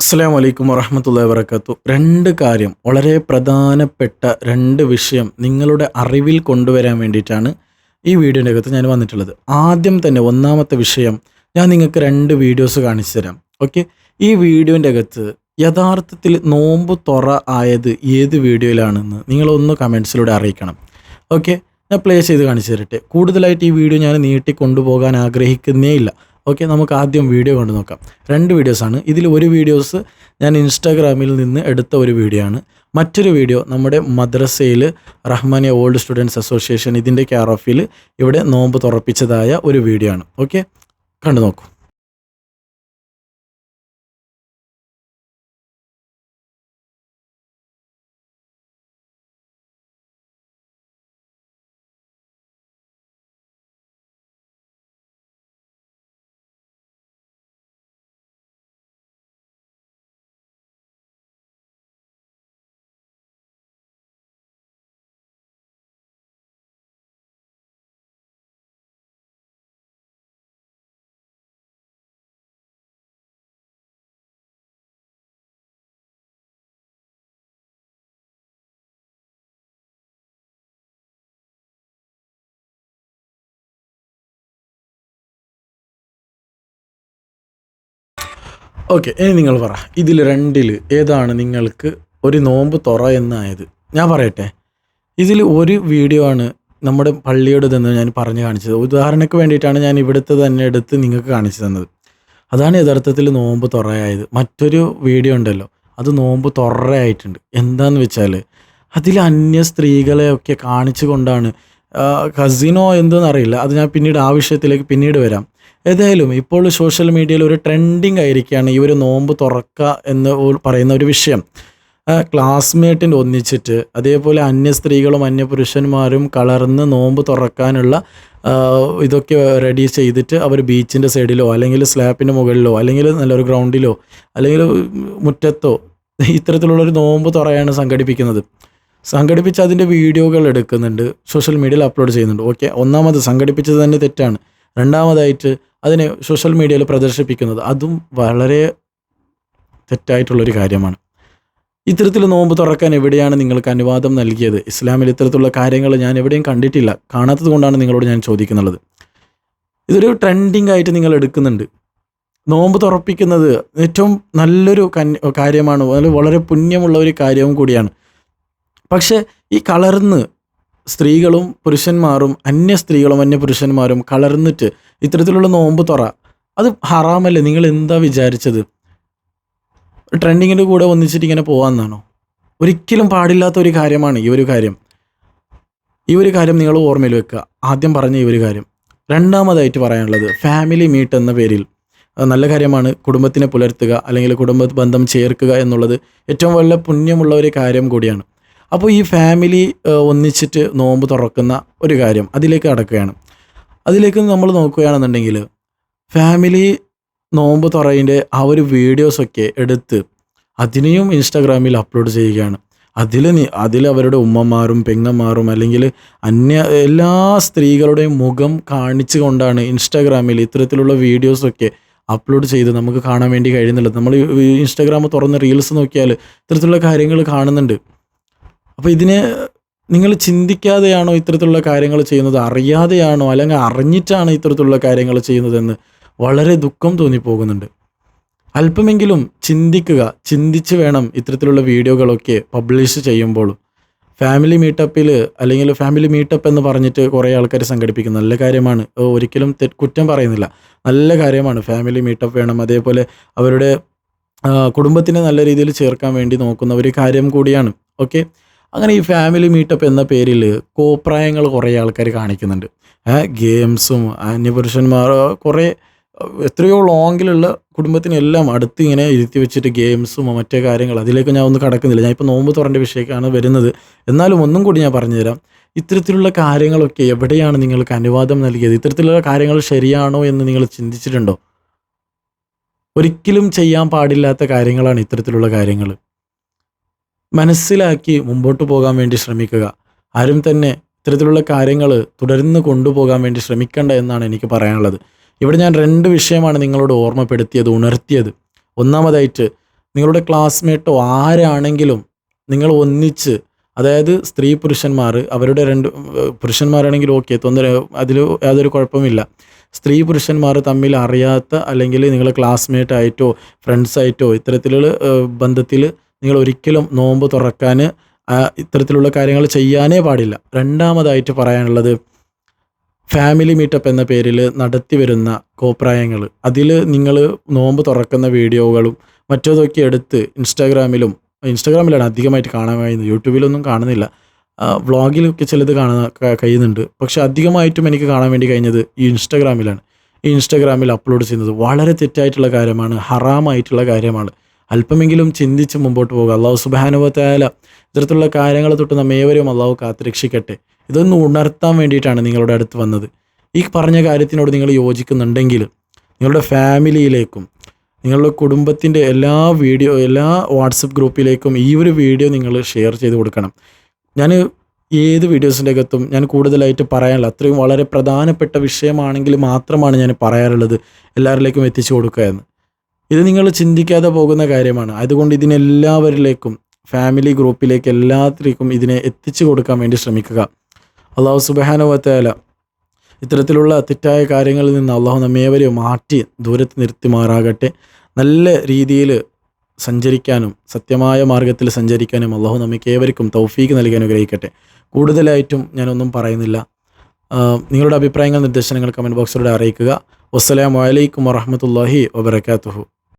അസ്സാം വലൈക്കും വറഹമത്തല്ല വരക്കാത്തു രണ്ട് കാര്യം വളരെ പ്രധാനപ്പെട്ട രണ്ട് വിഷയം നിങ്ങളുടെ അറിവിൽ കൊണ്ടുവരാൻ വേണ്ടിയിട്ടാണ് ഈ വീഡിയോന്റെ അകത്ത് ഞാൻ വന്നിട്ടുള്ളത്. ആദ്യം തന്നെ ഒന്നാമത്തെ വിഷയം ഞാൻ നിങ്ങൾക്ക് രണ്ട് വീഡിയോസ് കാണിച്ചു തരാം. ഓക്കെ? ഈ വീഡിയോന്റെ അകത്ത് യഥാർത്ഥത്തിൽ നോമ്പ് തുറ ആയത് ഏത് വീഡിയോയിലാണെന്ന് നിങ്ങളൊന്ന് കമൻസിലൂടെ അറിയിക്കണം. ഓക്കെ? ഞാൻ പ്ലേ ചെയ്ത് കാണിച്ചു തരട്ടെ. കൂടുതലായിട്ട് ഈ വീഡിയോ ഞാൻ നീട്ടി കൊണ്ടുപോകാൻ ആഗ്രഹിക്കുന്നേ ഇല്ല. ഓക്കെ നമുക്ക് ആദ്യം വീഡിയോ കണ്ടു നോക്കാം. രണ്ട് വീഡിയോസാണ് ഇതിൽ ഒരു വീഡിയോസ് ഞാൻ ഇൻസ്റ്റാഗ്രാമിൽ നിന്ന് എടുത്ത ഒരു വീഡിയോ ആണ്. മറ്റൊരു വീഡിയോ നമ്മുടെ മദ്രസയിൽ റഹ്മാനിയ ഓൾഡ് സ്റ്റുഡൻസ് അസോസിയേഷൻ ഇതിന്റെ കെയർ ഓഫിൽ ഇവിടെ നോമ്പ് തുറപ്പിച്ചതായ ഒരു വീഡിയോ ആണ്. ഓക്കെ കണ്ടു നോക്കൂ. ഓക്കെ ഇനി നിങ്ങൾ പറ. ഇതിൽ രണ്ടിൽ ഏതാണ് നിങ്ങൾക്ക് ഒരു നോമ്പ് തുറ എന്നായത്? ഞാൻ പറയട്ടെ. ഇതിൽ ഒരു വീഡിയോ ആണ് നമ്മുടെ പള്ളിയോട് തന്നെ ഞാൻ പറഞ്ഞു കാണിച്ചത്. ഉദാഹരണക്ക് വേണ്ടിയിട്ടാണ് ഞാൻ ഇവിടുത്തെ തന്നെ എടുത്ത് നിങ്ങൾക്ക് കാണിച്ചു തന്നത്. അതാണ് യഥാർത്ഥത്തിൽ നോമ്പ് തുറയായത്. മറ്റൊരു വീഡിയോ ഉണ്ടല്ലോ. അത് നോമ്പ് തുറയായിട്ടുണ്ട്. എന്താന്ന് വെച്ചാൽ അതിൽ അന്യ സ്ത്രീകളെയൊക്കെ കാണിച്ചു കൊണ്ടാണ് കസിനോ എന്തെന്നറിയില്ല അത് ഞാൻ പിന്നീട് ആ വിഷയത്തിലേക്ക് പിന്നീട് വരാം. ഏതായാലും ഇപ്പോൾ സോഷ്യൽ മീഡിയയിൽ ഒരു ട്രെൻഡിങ് ആയിരിക്കുകയാണ് ഈ ഒരു നോമ്പ് തുറക്കുക എന്ന് പറയുന്ന ഒരു വിഷയം. ക്ലാസ്മേറ്റിന്റെ ഒന്നിച്ചിട്ട് അതേപോലെ അന്യ സ്ത്രീകളും അന്യ പുരുഷന്മാരും കളർന്ന് നോമ്പ് തുറക്കാനുള്ള ഇതൊക്കെ റെഡി ചെയ്തിട്ട് അവർ ബീച്ചിന്റെ സൈഡിലോ അല്ലെങ്കിൽ സ്ലാപ്പിന്റെ മുകളിലോ അല്ലെങ്കിൽ നല്ലൊരു ഗ്രൗണ്ടിലോ അല്ലെങ്കിൽ മുറ്റത്തോ ഇത്തരത്തിലുള്ളൊരു നോമ്പ് തുറയാണ് സംഘടിപ്പിക്കുന്നത്. സംഘടിപ്പിച്ച് അതിന്റെ വീഡിയോകൾ എടുക്കുന്നുണ്ട്. സോഷ്യൽ മീഡിയയിൽ അപ്ലോഡ് ചെയ്യുന്നുണ്ട്. ഓക്കെ ഒന്നാമത് സംഘടിപ്പിച്ചത് തന്നെ തെറ്റാണ്. രണ്ടാമതായിട്ട് അതിനെ സോഷ്യൽ മീഡിയയിൽ പ്രദർശിപ്പിക്കുന്നത് അതും വളരെ തെറ്റായിട്ടുള്ളൊരു കാര്യമാണ്. ഇത്തരത്തിൽ നോമ്പ് തുറക്കാൻ എവിടെയാണ് നിങ്ങൾക്ക് അനുവാദം നൽകിയത്? ഇസ്ലാമിൽ ഇത്തരത്തിലുള്ള കാര്യങ്ങൾ ഞാൻ എവിടെയും കണ്ടിട്ടില്ല. കാണാത്തത് കൊണ്ടാണ് നിങ്ങളോട് ഞാൻ ചോദിക്കുന്നത്. ഇതൊരു ട്രെൻഡിങ് ആയിട്ട് നിങ്ങൾ എടുക്കുന്നുണ്ട്. നോമ്പ് തുറപ്പിക്കുന്നത് ഏറ്റവും നല്ലൊരു കാര്യമാണ്? വളരെ പുണ്യമുള്ള ഒരു കാര്യവും കൂടിയാണ്. പക്ഷേ ഈ കളർന്ന് സ്ത്രീകളും പുരുഷന്മാരും അന്യ സ്ത്രീകളും അന്യ പുരുഷന്മാരും കളർന്നിട്ട് ഇത്തരത്തിലുള്ള നോമ്പ് തുറ അത് ഹറാമല്ലേ? നിങ്ങൾ എന്താ വിചാരിച്ചത്? ട്രെൻഡിങ്ങിന്റെ കൂടെ ഒന്നിച്ചിട്ട് ഇങ്ങനെ പോകാമെന്നാണോ ഒരിക്കലും പാടില്ലാത്ത ഒരു കാര്യമാണ് ഈ ഒരു കാര്യം. ഈ ഒരു കാര്യം നിങ്ങൾ ഓർമ്മയിൽ വെക്കുക. ആദ്യം പറഞ്ഞ ഈ ഒരു കാര്യം. രണ്ടാമതായിട്ട് പറയാനുള്ളത് ഫാമിലി മീറ്റ് എന്ന പേരിൽ. നല്ല കാര്യമാണ്. കുടുംബത്തിനെ പുലർത്തുക അല്ലെങ്കിൽ കുടുംബ ബന്ധം ചേർക്കുക എന്നുള്ളത് ഏറ്റവും വലിയ പുണ്യമുള്ള ഒരു കാര്യം കൂടിയാണ്. അപ്പോൾ ഈ ഫാമിലി ഒന്നിച്ചിട്ട് നോമ്പ് തുറക്കുന്ന ഒരു കാര്യം അതിലേക്ക് അടക്കുകയാണ് അതിലേക്ക് നമ്മൾ നോക്കുകയാണെന്നുണ്ടെങ്കിൽ ഫാമിലി നോമ്പ് തുറയിന്റെ ആ ഒരു വീഡിയോസൊക്കെ എടുത്ത് അതിനെയും ഇൻസ്റ്റാഗ്രാമിൽ അപ്ലോഡ് ചെയ്യുകയാണ്. അതിൽ അതിൽ അവരുടെ ഉമ്മമാരും പെങ്ങന്മാരും അല്ലെങ്കിൽ അന്യ എല്ലാ സ്ത്രീകളുടെയും മുഖം കാണിച്ചു കൊണ്ടാണ് ഇൻസ്റ്റാഗ്രാമിൽ ഇത്തരത്തിലുള്ള വീഡിയോസൊക്കെ അപ്ലോഡ് ചെയ്ത് നമുക്ക് കാണാൻ വേണ്ടി കഴിയുന്നുള്ളത്. നമ്മൾ ഇൻസ്റ്റാഗ്രാം തുറന്ന് റീൽസ് നോക്കിയാൽ ഇത്തരത്തിലുള്ള കാര്യങ്ങൾ കാണുന്നുണ്ട്. അപ്പോൾ ഇതിനെ നിങ്ങൾ ചിന്തിക്കാതെയാണോ ഇത്തരത്തിലുള്ള കാര്യങ്ങൾ ചെയ്യുന്നത്? അറിയാതെയാണോ? അല്ലെങ്കിൽ അറിഞ്ഞിട്ടാണ് ഇത്തരത്തിലുള്ള കാര്യങ്ങൾ ചെയ്യുന്നതെന്ന് വളരെ ദുഃഖം തോന്നിപ്പോകുന്നുണ്ട്. അല്പമെങ്കിലും ചിന്തിക്കുക ചിന്തിച്ച് വേണം ഇത്തരത്തിലുള്ള വീഡിയോകളൊക്കെ പബ്ലിഷ് ചെയ്യുമ്പോൾ ഫാമിലി മീറ്റപ്പിൽ അല്ലെങ്കിൽ ഫാമിലി മീറ്റപ്പ് എന്ന് പറഞ്ഞിട്ട് കുറേ ആൾക്കാർ സംഘടിപ്പിക്കുന്നു. നല്ല കാര്യമാണ്. ഒരിക്കലും കുറ്റം പറയുന്നില്ല. നല്ല കാര്യമാണ്. ഫാമിലി മീറ്റപ്പ് വേണം. അതേപോലെ അവരുടെ കുടുംബത്തിനെ നല്ല രീതിയിൽ ചേർക്കാൻ വേണ്ടി നോക്കുന്ന ഒരു കാര്യം കൂടിയാണ്. ഓക്കെ? അങ്ങനെ ഈ ഫാമിലി മീറ്റപ്പ് എന്ന പേരിൽ കോപ്രായങ്ങൾ കുറേ ആൾക്കാർ കാണിക്കുന്നുണ്ട്. ഗെയിംസും അന്യപുരുഷന്മാർ കുറേ എത്രയോ ലോങ്ങിലുള്ള കുടുംബത്തിനെല്ലാം അടുത്ത് ഇങ്ങനെ ഇരുത്തി വെച്ചിട്ട് ഗെയിംസും മറ്റേ കാര്യങ്ങൾ അതിലേക്ക് ഞാൻ ഒന്നും കടക്കുന്നില്ല. ഞാൻ ഇപ്പോൾ നോമ്പ് തുറന്റെ വിഷയക്കാണ് വരുന്നത്. എന്നാലും ഒന്നും കൂടി ഞാൻ പറഞ്ഞുതരാം. ഇത്തരത്തിലുള്ള കാര്യങ്ങളൊക്കെ എവിടെയാണ് നിങ്ങൾക്ക് അനുവാദം നൽകിയത്? ഇത്തരത്തിലുള്ള കാര്യങ്ങൾ ശരിയാണോ എന്ന് നിങ്ങൾ ചിന്തിച്ചിട്ടുണ്ടോ? ഒരിക്കലും ചെയ്യാൻ പാടില്ലാത്ത കാര്യങ്ങളാണ് ഇത്തരത്തിലുള്ള കാര്യങ്ങൾ. മനസ്സിലാക്കി മുമ്പോട്ട് പോകാൻ വേണ്ടി ശ്രമിക്കുക. ആരും തന്നെ ഇത്തരത്തിലുള്ള കാര്യങ്ങൾ തുടർന്ന് കൊണ്ടുപോകാൻ വേണ്ടി ശ്രമിക്കേണ്ട എന്നാണ് എനിക്ക് പറയാനുള്ളത്. ഇവിടെ ഞാൻ രണ്ട് വിഷയമാണ് നിങ്ങളോട് ഓർമ്മപ്പെടുത്തിയത് ഉണർത്തിയത്. ഒന്നാമതായിട്ട് നിങ്ങളുടെ ക്ലാസ്മേറ്റോ ആരാണെങ്കിലും നിങ്ങൾ ഒന്നിച്ച് അതായത് സ്ത്രീ പുരുഷന്മാർ അവരുടെ രണ്ട് പുരുഷന്മാരാണെങ്കിലും ഓക്കെ തൊന്നര അതിൽ യാതൊരു കുഴപ്പമില്ല സ്ത്രീ പുരുഷന്മാർ തമ്മിൽ അറിയാത്ത അല്ലെങ്കിൽ നിങ്ങൾ ക്ലാസ്മേറ്റ് ആയിട്ടോ ഫ്രണ്ട്സ് ആയിട്ടോ ഇത്തരത്തിലുള്ള ബന്ധത്തിൽ നിങ്ങൾ ഒരിക്കലും നോമ്പ് തുറക്കാൻ ഇത്തരത്തിലുള്ള കാര്യങ്ങൾ ചെയ്യാനേ പാടില്ല. രണ്ടാമതായിട്ട് പറയാനുള്ളത് ഫാമിലി മീറ്റപ്പ് എന്ന പേരിൽ നടത്തി വരുന്ന കോപ്രായങ്ങൾ. അതിൽ നിങ്ങൾ നോമ്പ് തുറക്കുന്ന വീഡിയോകളും മറ്റേതൊക്കെ എടുത്ത് ഇൻസ്റ്റാഗ്രാമിലും ഇൻസ്റ്റാഗ്രാമിലാണ് അധികമായിട്ട് കാണാൻ കഴിയുന്നത്. യൂട്യൂബിലൊന്നും കാണുന്നില്ല. വ്ളോഗിലൊക്കെ ചിലത് കാണാൻ കഴിയുന്നുണ്ട്. പക്ഷെ അധികമായിട്ടും എനിക്ക് കാണാൻ വേണ്ടി കഴിഞ്ഞത് ഈ ഇൻസ്റ്റാഗ്രാമിലാണ്. ഈ ഇൻസ്റ്റാഗ്രാമിൽ അപ്ലോഡ് ചെയ്യുന്നത് വളരെ തെറ്റായിട്ടുള്ള കാര്യമാണ് ഹറാമായിട്ടുള്ള കാര്യമാണ്. അല്പമെങ്കിലും ചിന്തിച്ച് മുമ്പോട്ട് പോകുക. അള്ളാഹു സുബാനുഭവത്തായാല ഇത്തരത്തിലുള്ള കാര്യങ്ങൾ തൊട്ട് നമ്മേവരെയും അള്ളാഹു കാത്തുരക്ഷിക്കട്ടെ. ഇതൊന്ന് ഉണർത്താൻ വേണ്ടിയിട്ടാണ് നിങ്ങളുടെ അടുത്ത് വന്നത്. ഈ പറഞ്ഞ കാര്യത്തിനോട് നിങ്ങൾ യോജിക്കുന്നുണ്ടെങ്കിൽ നിങ്ങളുടെ ഫാമിലിയിലേക്കും നിങ്ങളുടെ കുടുംബത്തിന്റെ എല്ലാ വീഡിയോ എല്ലാ വാട്സപ്പ് ഗ്രൂപ്പിലേക്കും ഈ ഒരു വീഡിയോ നിങ്ങൾ ഷെയർ ചെയ്ത് കൊടുക്കണം. ഞാൻ ഏത് വീഡിയോസിന്റെ അകത്തും ഞാൻ കൂടുതലായിട്ട് പറയാനുള്ള അത്രയും വളരെ പ്രധാനപ്പെട്ട വിഷയമാണെങ്കിൽ മാത്രമാണ് ഞാൻ പറയാറുള്ളത്. എല്ലാവരിലേക്കും എത്തിച്ചു കൊടുക്കുക എന്ന്. ഇത് നിങ്ങൾ ചിന്തിക്കാതെ പോകുന്ന കാര്യമാണ്. അതുകൊണ്ട് ഇതിനെല്ലാവരിലേക്കും ഫാമിലി ഗ്രൂപ്പിലേക്ക് എല്ലാത്തിലേക്കും ഇതിനെ എത്തിച്ചു കൊടുക്കാൻ വേണ്ടി ശ്രമിക്കുക. അള്ളാഹു സുബാനുവത്തേല ഇത്തരത്തിലുള്ള തെറ്റായ കാര്യങ്ങളിൽ നിന്ന് അള്ളാഹു നമ്മേവരെയും മാറ്റി ദൂരത്ത് നിർത്തിമാറാകട്ടെ. നല്ല രീതിയിൽ സഞ്ചരിക്കാനും സത്യമായ മാർഗത്തിൽ സഞ്ചരിക്കാനും അള്ളാഹു നമുക്ക് ഏവർക്കും തൗഫീക്ക് നൽകാൻ അനുഗ്രഹിക്കട്ടെ. കൂടുതലായിട്ടും ഞാനൊന്നും പറയുന്നില്ല. നിങ്ങളുടെ അഭിപ്രായങ്ങൾ നിർദ്ദേശങ്ങൾ കമന്റ് ബോക്സിലൂടെ അറിയിക്കുക. വസ്സലാമലൈക്കും വറഹമത്തല്ലാഹി വബർക്കാത്തുഹു